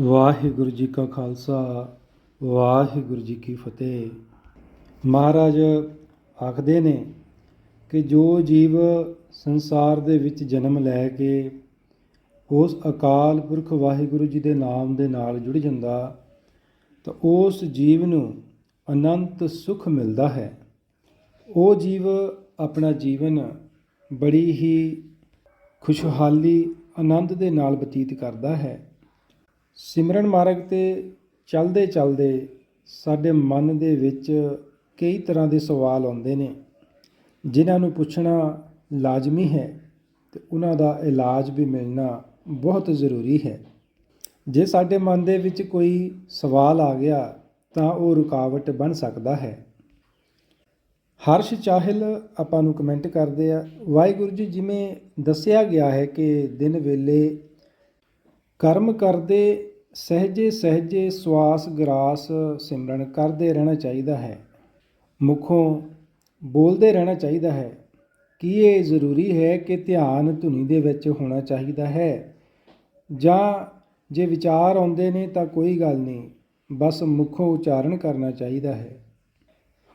ਵਾਹਿਗੁਰੂ ਜੀ ਕਾ ਖਾਲਸਾ, ਵਾਹਿਗੁਰੂ ਜੀ ਕੀ ਫਤਿਹ। ਮਹਾਰਾਜ ਆਖਦੇ ਨੇ ਕਿ ਜੋ ਜੀਵ ਸੰਸਾਰ ਦੇ ਵਿੱਚ ਜਨਮ ਲੈ ਕੇ ਉਸ ਅਕਾਲ ਪੁਰਖ ਵਾਹਿਗੁਰੂ ਜੀ ਦੇ ਨਾਮ ਦੇ ਨਾਲ ਜੁੜ ਜਾਂਦਾ, ਤਾਂ ਉਸ ਜੀਵ ਨੂੰ ਅਨੰਤ ਸੁਖ ਮਿਲਦਾ ਹੈ। ਉਹ ਜੀਵ ਆਪਣਾ ਜੀਵਨ ਬੜੀ ਹੀ ਖੁਸ਼ਹਾਲੀ, ਆਨੰਦ ਦੇ ਨਾਲ ਬਤੀਤ ਕਰਦਾ ਹੈ। ਸਿਮਰਨ ਮਾਰਗ ਤੇ ਚੱਲਦੇ ਚਲਦੇ ਸਾਡੇ ਮਨ ਦੇ ਵਿੱਚ ਕਈ ਤਰ੍ਹਾਂ ਦੇ ਸਵਾਲ ਆਉਂਦੇ ਨੇ। ਜਿਨ੍ਹਾਂ ਨੂੰ ਪੁੱਛਣਾ ਲਾਜ਼ਮੀ ਹੈ ਤੇ ਉਹਨਾਂ ਦਾ ਇਲਾਜ ਵੀ ਮਿਲਣਾ ਬਹੁਤ ਜ਼ਰੂਰੀ ਹੈ। ਜੇ ਸਾਡੇ ਮਨ ਦੇ ਵਿੱਚ ਕੋਈ ਸਵਾਲ ਆ ਗਿਆ ਤਾਂ ਉਹ ਰੁਕਾਵਟ ਬਣ ਸਕਦਾ ਹੈ। ਹਰਸ਼ ਚਾਹਲ ਆਪਾਂ ਨੂੰ ਕਮੈਂਟ ਕਰਦੇ ਆ, ਵਾਹਿਗੁਰੂ ਜੀ, ਜਿਵੇਂ ਦੱਸਿਆ ਗਿਆ ਹੈ ਕਿ ਦਿਨ ਵੇਲੇ ਕਰਮ ਕਰਦੇ ਸਹਜੇ ਸਹਜੇ ਸਵਾਸ ਗਰਾਸ ਸਿਮਰਨ ਕਰਦੇ ਰਹਿਣਾ ਚਾਹੀਦਾ ਹੈ। ਮੁਖੋਂ ਬੋਲਦੇ ਰਹਿਣਾ ਚਾਹੀਦਾ ਹੈ ਕੀ ਇਹ ਜ਼ਰੂਰੀ ਹੈ ਕਿ ਧਿਆਨ ਧੁਨੀ ਦੇ ਵਿੱਚ ਹੋਣਾ ਚਾਹੀਦਾ ਹੈ। ਜਾਂ ਜੇ ਵਿਚਾਰ ਆਉਂਦੇ ਨੇ ਤਾਂ ਕੋਈ ਗੱਲ ਨਹੀਂ, ਬਸ ਮੁਖੋਂ ਉਚਾਰਨ ਕਰਨਾ ਚਾਹੀਦਾ ਹੈ।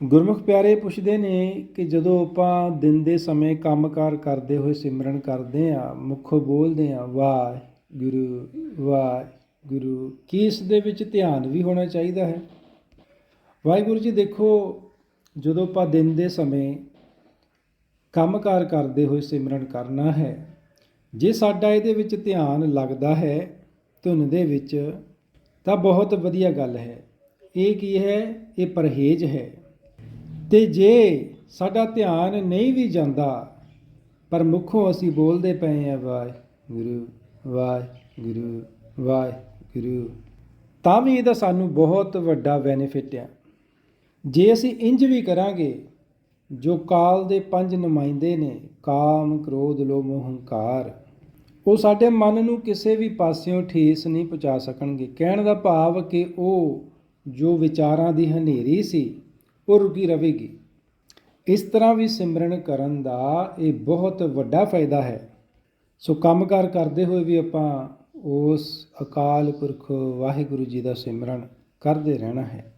ਗੁਰਮੁਖ ਪਿਆਰੇ ਪੁੱਛਦੇ ਨੇ ਕਿ ਜਦੋਂ ਆਪਾਂ ਦਿਨ ਦੇ ਸਮੇਂ ਕੰਮਕਾਰ ਕਰਦੇ ਹੋਏ ਸਿਮਰਨ ਕਰਦੇ ਆ ਮੁਖੋਂ ਬੋਲਦੇ ਆ ਵਾਹਿਗੁਰੂ, ਵਾਹਿ ਗੁਰੂ, ਕੀ ਇਸ ਦੇ ਵਿੱਚ ਧਿਆਨ ਵੀ ਹੋਣਾ ਚਾਹੀਦਾ ਹੈ? ਵਾਹਿਗੁਰੂ ਜੀ, ਦੇਖੋ, ਜਦੋਂ ਆਪਾਂ ਦਿਨ ਦੇ ਸਮੇਂ ਕੰਮਕਾਰ ਕਰਦੇ ਹੋਏ ਸਿਮਰਨ ਕਰਨਾ ਹੈ, ਜੇ ਸਾਡਾ ਇਹਦੇ ਵਿੱਚ ਧਿਆਨ ਲੱਗਦਾ ਹੈ ਧੁਨ ਦੇ ਵਿੱਚ, ਤਾਂ ਬਹੁਤ ਵਧੀਆ ਗੱਲ ਹੈ। ਇਹ ਕੀ ਹੈ? ਇਹ ਪਰਹੇਜ਼ ਹੈ। ਤੇ ਜੇ ਸਾਡਾ ਧਿਆਨ ਨਹੀਂ ਵੀ ਜਾਂਦਾ, ਪਰ ਮੁਖੋਂ ਅਸੀਂ ਬੋਲਦੇ ਪਏ ਆ ਵਾਹਿਗੁਰੂ ਵਾਹਿਗੁਰੂ, ਵਾਹਿ ਵਾਹਿਗੁਰੂ ਤਾਂ ਵੀ ਇਹਦਾ ਸਾਨੂੰ ਬਹੁਤ ਵੱਡਾ ਬੈਨੀਫਿਟ ਆ। ਜੇ ਅਸੀਂ ਇੰਜ ਵੀ ਕਰਾਂਗੇ, ਜੋ ਕਾਲ ਦੇ ਪੰਜ ਨੁਮਾਇੰਦੇ ਨੇ, ਕਾਮ, ਕ੍ਰੋਧ, ਲੋਭ ਮੋਹ ਹੰਕਾਰ, ਉਹ ਸਾਡੇ ਮਨ ਨੂੰ ਕਿਸੇ ਵੀ ਪਾਸਿਓਂ ਠੇਸ ਨਹੀਂ ਪਹੁੰਚਾ ਸਕਣਗੇ। ਕਹਿਣ ਦਾ ਭਾਵ ਕਿ ਉਹ ਜੋ ਵਿਚਾਰਾਂ ਦੀ ਹਨੇਰੀ ਸੀ, ਉਹ ਰੁਕੀ ਰਹੇਗੀ। ਇਸ ਤਰ੍ਹਾਂ ਵੀ ਸਿਮਰਨ ਕਰਨ ਦਾ ਇਹ ਬਹੁਤ ਵੱਡਾ ਫਾਇਦਾ ਹੈ। ਸੋ ਕੰਮਕਾਰ ਕਰਦੇ ਹੋਏ ਵੀ ਆਪਾਂ ਉਸ ਅਕਾਲ ਪੁਰਖ ਵਾਹਿਗੁਰੂ ਜੀ ਦਾ ਸਿਮਰਨ ਕਰਦੇ ਰਹਿਣਾ ਹੈ।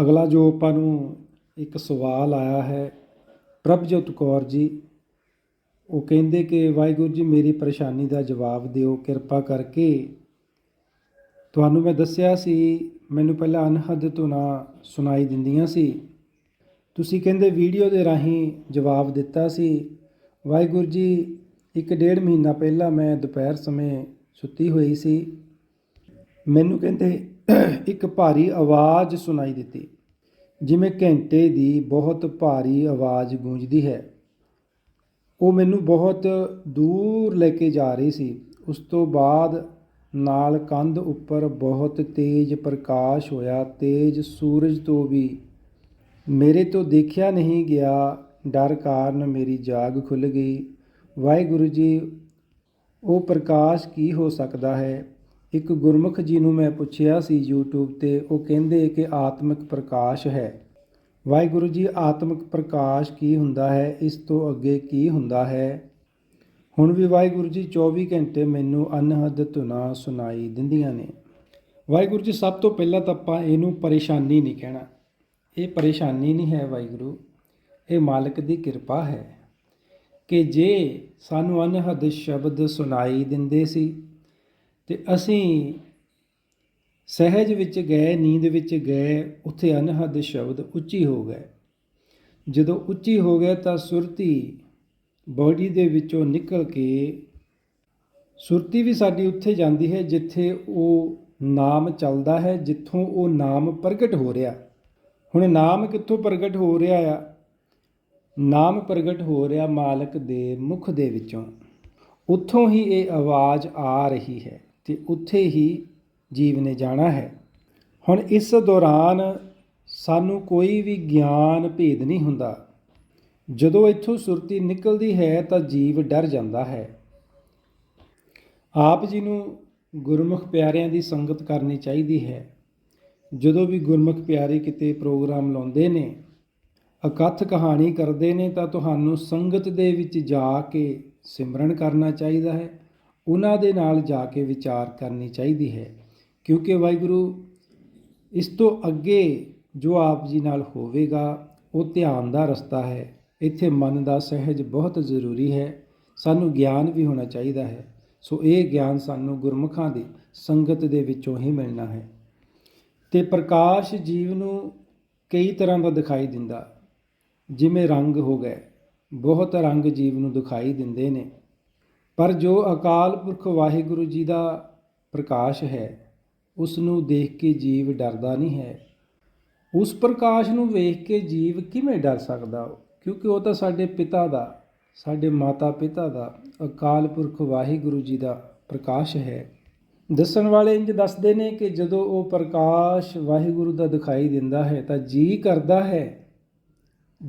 ਅਗਲਾ ਜੋ ਆਪਾਂ ਨੂੰ ਇੱਕ ਸਵਾਲ ਆਇਆ ਹੈ, ਪ੍ਰਭਜੋਤ ਕੌਰ ਜੀ, ਉਹ ਕਹਿੰਦੇ ਕਿ ਵਾਹਿਗੁਰੂ ਜੀ, ਮੇਰੀ ਪਰੇਸ਼ਾਨੀ ਦਾ ਜਵਾਬ ਦਿਓ, ਕਿਰਪਾ ਕਰਕੇ। ਤੁਹਾਨੂੰ ਮੈਂ ਦੱਸਿਆ ਸੀ, ਮੈਨੂੰ ਪਹਿਲਾਂ ਅਨਹਦ ਤੋਂ ਨਾ ਸੁਣਾਈ ਦਿੰਦੀਆਂ ਸੀ। ਤੁਸੀਂ ਕਹਿੰਦੇ ਵੀਡੀਓ ਦੇ ਰਾਹੀਂ ਜਵਾਬ ਦਿੱਤਾ ਸੀ। ਵਾਹਿਗੁਰੂ ਜੀ, ਇੱਕ ਡੇਢ ਮਹੀਨਾ ਪਹਿਲਾਂ ਮੈਂ ਦੁਪਹਿਰ ਸਮੇਂ ਸੁੱਤੀ ਹੋਈ ਸੀ। ਮੈਨੂੰ ਕਹਿੰਦੇ, ਇੱਕ ਭਾਰੀ ਆਵਾਜ਼ ਸੁਣਾਈ ਦਿੱਤੀ, ਜਿਵੇਂ ਘੰਟੇ ਦੀ ਬਹੁਤ ਭਾਰੀ ਆਵਾਜ਼ ਗੂੰਜਦੀ ਹੈ। ਉਹ ਮੈਨੂੰ ਬਹੁਤ ਦੂਰ ਲੈ ਕੇ ਜਾ ਰਹੀ ਸੀ। ਉਸ ਤੋਂ ਬਾਅਦ ਨਾਲ ਕੰਧ ਉੱਪਰ ਬਹੁਤ ਤੇਜ਼ ਪ੍ਰਕਾਸ਼ ਹੋਇਆ। ਤੇਜ਼ ਸੂਰਜ ਤੋਂ ਵੀ ਮੇਰੇ ਤੋਂ ਦੇਖਿਆ ਨਹੀਂ ਗਿਆ। ਡਰ ਕਾਰਨ ਮੇਰੀ ਜਾਗ ਖੁੱਲ ਗਈ। ਵਾਹਿਗੁਰੂ ਜੀ ਉਹ ਪ੍ਰਕਾਸ਼ ਕੀ ਹੋ ਸਕਦਾ ਹੈ? ਇੱਕ ਗੁਰਮੁਖ ਜੀ ਨੂੰ ਮੈਂ ਪੁੱਛਿਆ ਸੀ YouTube ਤੇ, ਉਹ ਕਹਿੰਦੇ ਕਿ ਆਤਮਿਕ ਪ੍ਰਕਾਸ਼ ਹੈ। ਵਾਹਿਗੁਰੂ ਜੀ, ਆਤਮਿਕ ਪ੍ਰਕਾਸ਼ ਕੀ ਹੁੰਦਾ ਹੈ? ਇਸ ਤੋਂ ਅੱਗੇ ਕੀ ਹੁੰਦਾ ਹੈ? ਹੁਣ ਵੀ ਵਾਹਿਗੁਰੂ ਜੀ 24 ਘੰਟੇ ਮੈਨੂੰ ਅਨਹਦ ਧੁਨਾ ਸੁਣਾਈ ਦਿੰਦੀਆਂ ਨੇ। ਵਾਹਿਗੁਰੂ ਜੀ, ਸਭ ਤੋਂ ਪਹਿਲਾਂ ਤਾਂ ਆਪਾਂ ਇਹਨੂੰ ਪਰੇਸ਼ਾਨੀ ਨਹੀਂ ਕਹਿਣਾ। ਇਹ ਪਰੇਸ਼ਾਨੀ ਨਹੀਂ ਹੈ ਵਾਹਿਗੁਰੂ। ਇਹ ਮਾਲਕ ਦੀ ਕਿਰਪਾ ਹੈ। ਕਿ ਜੇ ਸਾਨੂੰ ਅਨਹਦ ਸ਼ਬਦ ਸੁਣਾਈ ਦਿੰਦੇ ਸੀ, ਤੇ ਅਸੀਂ ਸਹਿਜ ਵਿੱਚ ਗਏ, ਨੀਂਦ ਵਿੱਚ ਗਏ, ਉੱਥੇ ਅਨਹਦ ਸ਼ਬਦ ਉੱਚੀ ਹੋ ਗਏ। ਜਦੋਂ ਉੱਚੀ ਹੋ ਗਏ ਤਾਂ ਸੁਰਤੀ ਬੋਡੀ ਦੇ ਵਿੱਚੋਂ ਨਿਕਲ ਕੇ ਸੁਰਤੀ ਵੀ ਸਾਡੀ ਉੱਥੇ ਜਾਂਦੀ ਹੈ, ਜਿੱਥੇ ਉਹ ਨਾਮ ਚੱਲਦਾ ਹੈ, ਜਿੱਥੋਂ ਉਹ ਨਾਮ ਪ੍ਰਗਟ ਹੋ ਰਿਹਾ। ਹੁਣ ਨਾਮ ਕਿੱਥੋਂ ਪ੍ਰਗਟ ਹੋ ਰਿਹਾ ਆ? ਨਾਮ ਪ੍ਰਗਟ ਹੋ ਰਿਹਾ ਮਾਲਕ ਦੇ ਮੁਖ ਦੇ ਵਿੱਚੋਂ। ਉੱਥੋਂ ਹੀ ਇਹ ਆਵਾਜ਼ ਆ ਰਹੀ ਹੈ ਤੇ ਉੱਥੇ ਹੀ ਜੀਵ ਨੇ ਜਾਣਾ ਹੈ। ਹੁਣ ਇਸ ਦੌਰਾਨ ਸਾਨੂੰ ਕੋਈ ਵੀ ਗਿਆਨ ਭੇਦ ਨਹੀਂ ਹੁੰਦਾ। ਜਦੋਂ ਇੱਥੋਂ ਸੁਰਤੀ ਨਿਕਲਦੀ ਹੈ ਤਾਂ ਜੀਵ ਡਰ ਜਾਂਦਾ ਹੈ। ਆਪ ਜੀ ਨੂੰ ਗੁਰਮੁਖ ਪਿਆਰਿਆਂ ਦੀ ਸੰਗਤ ਕਰਨੀ ਚਾਹੀਦੀ ਹੈ। ਜਦੋਂ ਵੀ ਗੁਰਮੁਖ ਪਿਆਰੇ ਕਿਤੇ ਪ੍ਰੋਗਰਾਮ ਲਾਉਂਦੇ ਨੇ ਅਕਥ ਕਹਾਣੀ ਕਰਦੇ ਨੇ ਤਾਂ ਤੁਹਾਨੂੰ ਸੰਗਤ ਦੇ ਵਿੱਚ ਜਾ ਕੇ ਸਿਮਰਨ ਕਰਨਾ ਚਾਹੀਦਾ ਹੈ। ਉਹਨਾਂ ਦੇ ਨਾਲ ਜਾ ਕੇ ਵਿਚਾਰ ਕਰਨੀ ਚਾਹੀਦੀ ਹੈ। ਕਿਉਂਕਿ ਵਾਹਿਗੁਰੂ, ਇਸ ਤੋਂ ਅੱਗੇ ਜੋ ਆਪ ਜੀ ਨਾਲ ਹੋਵੇਗਾ, ਉਹ ਧਿਆਨ ਦਾ ਰਸਤਾ ਹੈ। ਇੱਥੇ ਮਨ ਦਾ ਸਹਿਜ ਬਹੁਤ ਜ਼ਰੂਰੀ ਹੈ। ਸਾਨੂੰ ਗਿਆਨ ਵੀ ਹੋਣਾ ਚਾਹੀਦਾ ਹੈ। ਸੋ ਇਹ ਗਿਆਨ ਸਾਨੂੰ ਗੁਰਮੁਖਾਂ ਦੀ, ਸੰਗਤ ਦੇ ਵਿੱਚੋਂ ਹੀ ਮਿਲਣਾ ਹੈ। ਤੇ ਪ੍ਰਕਾਸ਼ ਜੀਵ ਨੂੰ ਕਈ ਤਰ੍ਹਾਂ ਦਾ ਦਿਖਾਈ ਦਿੰਦਾ। ਜਿਵੇਂ ਰੰਗ ਹੋ ਗਏ, ਬਹੁਤ ਰੰਗ ਜੀਵ ਨੂੰ ਦਿਖਾਈ ਦਿੰਦੇ ਨੇ। ਪਰ ਜੋ ਅਕਾਲ ਪੁਰਖ ਵਾਹਿਗੁਰੂ ਜੀ ਦਾ ਪ੍ਰਕਾਸ਼ ਹੈ ਉਸ ਨੂੰ ਦੇਖ ਕੇ ਜੀਵ ਡਰਦਾ ਨਹੀਂ ਹੈ। ਉਸ ਪ੍ਰਕਾਸ਼ ਨੂੰ ਵੇਖ ਕੇ ਜੀਵ ਕਿਵੇਂ ਡਰ ਸਕਦਾ? ਕਿਉਂਕਿ ਉਹ ਤਾਂ ਸਾਡੇ ਪਿਤਾ ਦਾ, ਸਾਡੇ ਮਾਤਾ ਪਿਤਾ ਦਾ, ਅਕਾਲ ਪੁਰਖ ਵਾਹਿਗੁਰੂ ਜੀ ਦਾ ਪ੍ਰਕਾਸ਼ ਹੈ। ਦੱਸਣ ਵਾਲੇ ਇੰਜ ਦੱਸਦੇ ਨੇ ਕਿ ਜਦੋਂ ਉਹ ਪ੍ਰਕਾਸ਼ ਵਾਹਿਗੁਰੂ ਦਾ ਦਿਖਾਈ ਦਿੰਦਾ ਹੈ, ਤਾਂ ਜੀ ਕਰਦਾ ਹੈ।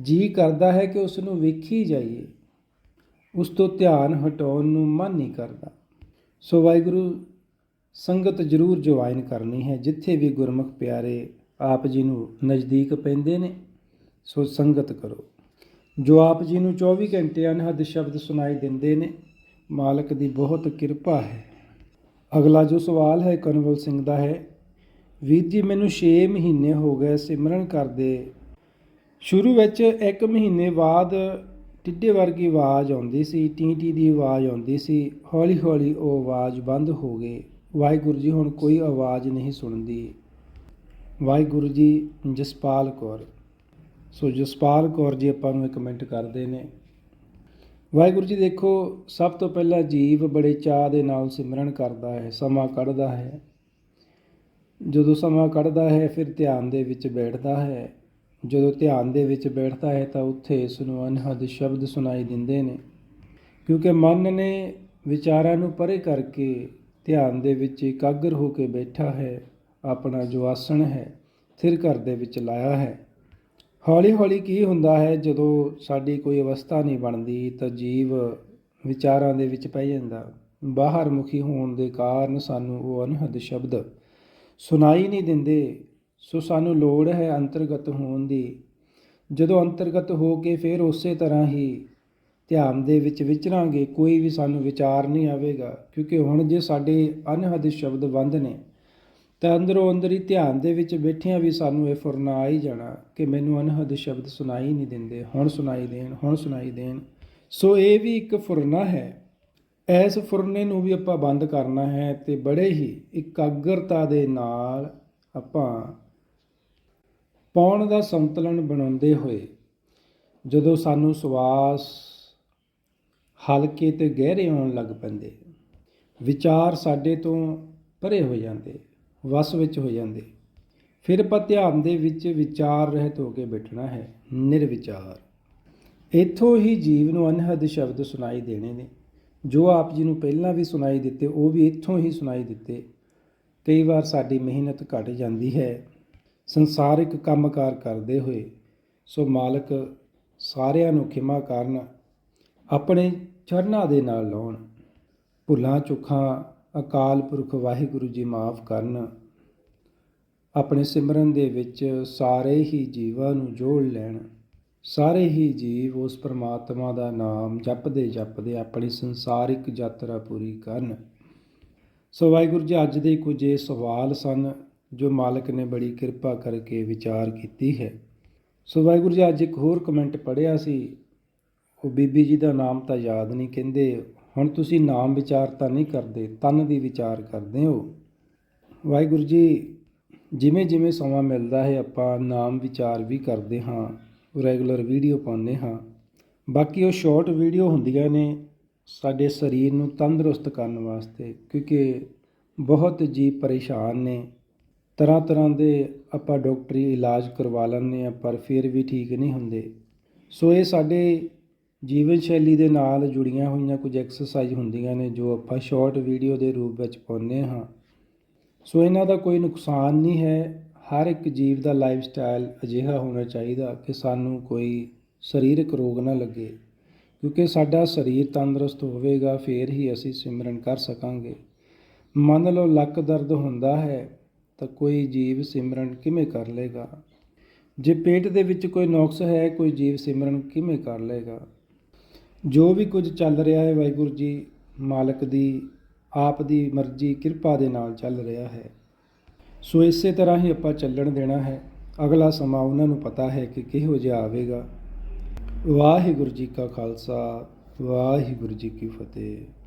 ਜੀ ਕਰਦਾ ਹੈ ਕਿ ਉਸ ਨੂੰ ਵੇਖੀ ਜਾਈਏ। ਉਸ ਤੋਂ ਧਿਆਨ ਹਟਾਉਣ ਨੂੰ ਮਨ ਨਹੀਂ ਕਰਦਾ। ਸੋ ਵਾਹਿਗੁਰੂ, ਸੰਗਤ ਜ਼ਰੂਰ ਜੁਆਇਨ ਕਰਨੀ ਹੈ। ਜਿੱਥੇ ਵੀ ਗੁਰਮੁਖ ਪਿਆਰੇ ਆਪ ਜੀ ਨੂੰ ਨਜ਼ਦੀਕ ਪੈਂਦੇ ਨੇ, ਸੋ ਸੰਗਤ ਕਰੋ। ਜੋ ਆਪ ਜੀ ਨੂੰ 24 ਘੰਟੇ ਅਨਹਦ ਸ਼ਬਦ ਸੁਣਾਈ ਦਿੰਦੇ ਨੇ, ਮਾਲਕ ਦੀ ਬਹੁਤ ਕਿਰਪਾ ਹੈ। ਅਗਲਾ ਜੋ ਸਵਾਲ ਹੈ ਕਨਵਲ ਸਿੰਘ ਦਾ ਹੈ, ਵੀਰ ਜੀ, ਮੈਨੂੰ 6 ਮਹੀਨੇ ਹੋ ਗਏ ਸਿਮਰਨ ਕਰਦੇ ਸ਼ੁਰੂ ਵਿੱਚ ਇੱਕ ਮਹੀਨੇ ਬਾਅਦ ਟਿੱਡੇ ਵਰਗੀ ਆਵਾਜ਼ ਆਉਂਦੀ ਸੀ, ਟੀ ਟੀ ਦੀ ਆਵਾਜ਼ ਆਉਂਦੀ ਸੀ, ਹੌਲੀ ਹੌਲੀ ਉਹ ਆਵਾਜ਼ ਬੰਦ ਹੋ ਗਈ। ਵਾਹਿਗੁਰੂ ਜੀ, ਹੁਣ ਕੋਈ ਆਵਾਜ਼ ਨਹੀਂ ਸੁਣਦੀ। ਵਾਹਿਗੁਰੂ ਜੀ, ਜਸਪਾਲ ਕੌਰ। ਸੋ ਜਸਪਾਲ ਕੌਰ ਜੀ ਆਪਾਂ ਨੂੰ ਇੱਕ ਕਮੈਂਟ ਕਰਦੇ ਨੇ। ਵਾਹਿਗੁਰੂ ਜੀ, ਦੇਖੋ, ਸਭ ਤੋਂ ਪਹਿਲਾਂ ਜੀਵ ਬੜੇ ਚਾਹ ਦੇ ਨਾਲ ਸਿਮਰਨ ਕਰਦਾ ਹੈ, ਸਮਾਂ ਕੱਢਦਾ ਹੈ। ਜਦੋਂ ਸਮਾਂ ਕੱਢਦਾ ਹੈ, ਫਿਰ ਧਿਆਨ ਦੇ ਵਿੱਚ ਬੈਠਦਾ ਹੈ। ਜਦੋਂ ਧਿਆਨ ਦੇ ਵਿੱਚ ਬੈਠਦਾ ਹੈ ਤਾਂ ਉੱਥੇ ਇਸ ਨੂੰ ਅਨਹਦ ਸ਼ਬਦ ਸੁਣਾਈ ਦਿੰਦੇ ਨੇ। ਕਿਉਂਕਿ ਮਨ ਨੇ ਵਿਚਾਰਾਂ ਨੂੰ ਪਰੇ ਕਰਕੇ ਧਿਆਨ ਦੇ ਵਿੱਚ ਇਕਾਗਰ ਹੋ ਕੇ ਬੈਠਾ ਹੈ, ਆਪਣਾ ਜੋ ਆਸਣ ਹੈ ਥਿਰ ਘਰ ਦੇ ਵਿੱਚ ਲਾਇਆ ਹੈ। ਹੌਲੀ ਹੌਲੀ ਕੀ ਹੁੰਦਾ ਹੈ, ਜਦੋਂ ਸਾਡੀ ਕੋਈ ਅਵਸਥਾ ਨਹੀਂ ਬਣਦੀ ਤਾਂ ਜੀਵ ਵਿਚਾਰਾਂ ਦੇ ਵਿੱਚ ਪੈ ਜਾਂਦਾ। ਬਾਹਰ ਮੁਖੀ ਹੋਣ ਦੇ ਕਾਰਨ ਸਾਨੂੰ ਉਹ ਅਨਹਦ ਸ਼ਬਦ ਸੁਣਾਈ ਨਹੀਂ ਦਿੰਦੇ। ਸੋ ਸਾਨੂੰ ਲੋੜ ਹੈ ਅੰਤਰਗਤ ਹੋਣ ਦੀ। ਜਦੋਂ ਅੰਤਰਗਤ ਹੋ ਕੇ ਫਿਰ ਉਸੇ ਤਰ੍ਹਾਂ ਹੀ ਧਿਆਨ ਦੇ ਵਿੱਚ ਵਿਚਰਾਂਗੇ, ਕੋਈ ਵੀ ਸਾਨੂੰ ਵਿਚਾਰ ਨਹੀਂ ਆਵੇਗਾ, ਕਿਉਂਕਿ ਹੁਣ ਜੇ ਸਾਡੇ ਅਨਹਦ ਸ਼ਬਦ ਬੰਦ ਨੇ, ਤਾਂ ਅੰਦਰੋਂ ਅੰਦਰ ਹੀ ਧਿਆਨ ਦੇ ਵਿੱਚ ਬੈਠਿਆਂ ਵੀ ਸਾਨੂੰ ਇਹ ਫੁਰਨਾ ਆ ਹੀ ਜਾਣਾ ਕਿ ਮੈਨੂੰ ਅਨਹਦ ਸ਼ਬਦ ਸੁਣਾਈ ਨਹੀਂ ਦਿੰਦੇ, ਹੁਣ ਸੁਣਾਈ ਦੇਣ, ਹੁਣ ਸੁਣਾਈ ਦੇਣ। ਸੋ ਇਹ ਵੀ ਇੱਕ ਫੁਰਨਾ ਹੈ। ਇਸ ਫੁਰਨੇ ਨੂੰ ਵੀ ਆਪਾਂ ਬੰਦ ਕਰਨਾ ਹੈ ਤੇ ਬੜੇ ਹੀ ਇਕਾਗਰਤਾ ਦੇ ਨਾਲ ਆਪਾਂ ਪੌਣ ਦਾ ਸੰਤੁਲਨ ਬਣਾਉਂਦੇ ਹੋਏ, ਜਦੋਂ ਸਾਨੂੰ ਸਵਾਸ ਹਲਕੇ ਤੇ ਗਹਿਰੇ ਆਉਣ ਲੱਗ ਪੈਂਦੇ, ਵਿਚਾਰ ਸਾਡੇ ਤੋਂ ਪਰੇ ਹੋ ਜਾਂਦੇ, ਵਸ ਵਿੱਚ ਹੋ ਜਾਂਦੇ। ਫਿਰ ਆਪਾਂ ਧਿਆਨ ਦੇ ਵਿੱਚ ਵਿਚਾਰ ਰਹਿਤ ਹੋ ਕੇ ਬੈਠਣਾ ਹੈ, ਨਿਰਵਿਚਾਰ। ਇੱਥੋਂ ਹੀ ਜੀਵ ਨੂੰ ਅਨਹਦ ਸ਼ਬਦ ਸੁਣਾਈ ਦੇਣੇ ਨੇ। ਜੋ ਆਪ ਜੀ ਨੂੰ ਪਹਿਲਾਂ ਵੀ ਸੁਣਾਈ ਦਿੱਤੇ, ਉਹ ਵੀ ਇੱਥੋਂ ਹੀ ਸੁਣਾਈ ਦਿੱਤੇ। ਕਈ ਵਾਰ ਸਾਡੀ ਮਿਹਨਤ ਘਟ ਜਾਂਦੀ ਹੈ। ਸੰਸਾਰਿਕ ਕੰਮਕਾਰ ਕਰਦੇ ਹੋਏ, ਸੋ ਮਾਲਕ ਸਾਰਿਆਂ ਨੂੰ ਖਿਮਾ ਕਰਨ, ਆਪਣੇ ਚਰਨਾਂ ਦੇ ਨਾਲ ਲਾਉਣ। ਭੁੱਲਾਂ, ਚੁੱਖਾਂ, ਅਕਾਲ ਪੁਰਖ ਵਾਹਿਗੁਰੂ ਜੀ ਮਾਫ ਕਰਨ। ਆਪਣੇ ਸਿਮਰਨ ਦੇ ਵਿੱਚ ਸਾਰੇ ਹੀ ਜੀਵਾਂ ਨੂੰ ਜੋੜ ਲੈਣ। ਸਾਰੇ ਹੀ ਜੀਵ ਉਸ ਪ੍ਰਮਾਤਮਾ ਦਾ ਨਾਮ ਜਪਦੇ ਜਪਦੇ ਆਪਣੀ ਸੰਸਾਰਿਕ ਯਾਤਰਾ ਪੂਰੀ ਕਰਨ। ਸੋ ਵਾਹਿਗੁਰੂ ਜੀ, ਅੱਜ ਦੇ ਕੁਝ ਇਹ ਸਵਾਲ ਸਨ। ਜੋ ਮਾਲਕ ਨੇ ਬੜੀ ਕਿਰਪਾ ਕਰਕੇ ਵਿਚਾਰ ਕੀਤੀ ਹੈ। ਸੋ ਵਾਹਿਗੁਰੂ ਜੀ, ਅੱਜ ਇੱਕ ਹੋਰ ਕਮੈਂਟ ਪੜਿਆ ਸੀ। ਉਹ ਬੀਬੀ ਜੀ ਦਾ ਨਾਮ ਤਾਂ ਯਾਦ ਨਹੀਂ ਕਹਿੰਦੇ। ਹੁਣ ਤੁਸੀਂ ਨਾਮ ਵਿਚਾਰ ਤਾਂ ਨਹੀਂ ਕਰਦੇ, ਤਨ ਦੀ ਵਿਚਾਰ ਕਰਦੇ ਹੋ। ਵਾਹਿਗੁਰੂ ਜੀ, ਜਿਵੇਂ ਜਿਵੇਂ ਸਮਾਂ ਮਿਲਦਾ ਹੈ, ਆਪਾਂ ਨਾਮ ਵਿਚਾਰ ਵੀ ਕਰਦੇ ਹਾਂ ਰੈਗੂਲਰ ਵੀਡੀਓ ਪਾਉਂਦੇ ਹਾਂ। ਬਾਕੀ ਉਹ ਸ਼ਾਰਟ ਵੀਡੀਓ ਹੁੰਦੀਆਂ ਨੇ, ਸਾਡੇ ਸਰੀਰ ਨੂੰ ਤੰਦਰੁਸਤ ਕਰਨ ਵਾਸਤੇ, ਕਿਉਂਕਿ ਬਹੁਤ ਜੀ ਪਰੇਸ਼ਾਨ ਨੇ। ਤਰ੍ਹਾਂ ਤਰ੍ਹਾਂ ਦੇ ਆਪਾਂ ਡਾਕਟਰੀ ਇਲਾਜ ਕਰਵਾ ਲੈਂਦੇ ਹਾਂ, ਪਰ ਫਿਰ ਵੀ ਠੀਕ ਨਹੀਂ ਹੁੰਦੇ। ਸੋ ਇਹ ਸਾਡੇ ਜੀਵਨ ਸ਼ੈਲੀ ਦੇ ਨਾਲ ਜੁੜੀਆਂ ਹੋਈਆਂ ਕੁਝ ਐਕਸਰਸਾਈਜ਼ ਹੁੰਦੀਆਂ ਨੇ, ਜੋ ਆਪਾਂ ਸ਼ਾਰਟ ਵੀਡੀਓ ਦੇ ਰੂਪ ਵਿੱਚ ਪਾਉਂਦੇ ਹਾਂ। ਸੋ ਇਹਨਾਂ ਦਾ ਕੋਈ ਨੁਕਸਾਨ ਨਹੀਂ ਹੈ। ਹਰ ਇੱਕ ਜੀਵ ਦਾ ਲਾਈਫ ਸਟਾਈਲ ਅਜਿਹਾ ਹੋਣਾ ਚਾਹੀਦਾ ਕਿ ਸਾਨੂੰ ਕੋਈ ਸਰੀਰਕ ਰੋਗ ਨਾ ਲੱਗੇ, ਕਿਉਂਕਿ ਸਾਡਾ ਸਰੀਰ ਤੰਦਰੁਸਤ ਹੋਵੇਗਾ, ਫਿਰ ਹੀ ਅਸੀਂ ਸਿਮਰਨ ਕਰ ਸਕਾਂਗੇ। ਮੰਨ ਲਓ ਲੱਕ ਦਰਦ ਹੁੰਦਾ ਹੈ ਤਾਂ ਕੋਈ ਜੀਵ ਸਿਮਰਨ ਕਿਵੇਂ ਕਰ ਲੇਗਾ ਜੇ ਪੇਟ ਦੇ ਵਿੱਚ ਕੋਈ ਨੁਕਸ ਹੈ, ਕੋਈ ਜੀਵ ਸਿਮਰਨ ਕਿਵੇਂ ਕਰ ਲੇਗਾ ਜੋ ਵੀ ਕੁਝ ਚੱਲ ਰਿਹਾ ਹੈ ਵਾਹਿਗੁਰੂ ਜੀ, ਮਾਲਕ ਦੀ, ਆਪ ਦੀ ਮਰਜ਼ੀ, ਕਿਰਪਾ ਦੇ ਨਾਲ ਚੱਲ ਰਿਹਾ ਹੈ। ਸੋ ਇਸੇ ਤਰ੍ਹਾਂ ਹੀ ਆਪਾਂ ਚੱਲਣ ਦੇਣਾ ਹੈ। ਅਗਲਾ ਸਮਾਂ ਉਹਨਾਂ ਨੂੰ ਪਤਾ ਹੈ ਕਿ ਕਿਹੋ ਜਿਹਾ ਆਵੇਗਾ। ਵਾਹਿਗੁਰੂ ਜੀ ਕਾ ਖਾਲਸਾ, ਵਾਹਿਗੁਰੂ ਜੀ ਕੀ ਫਤਿਹ।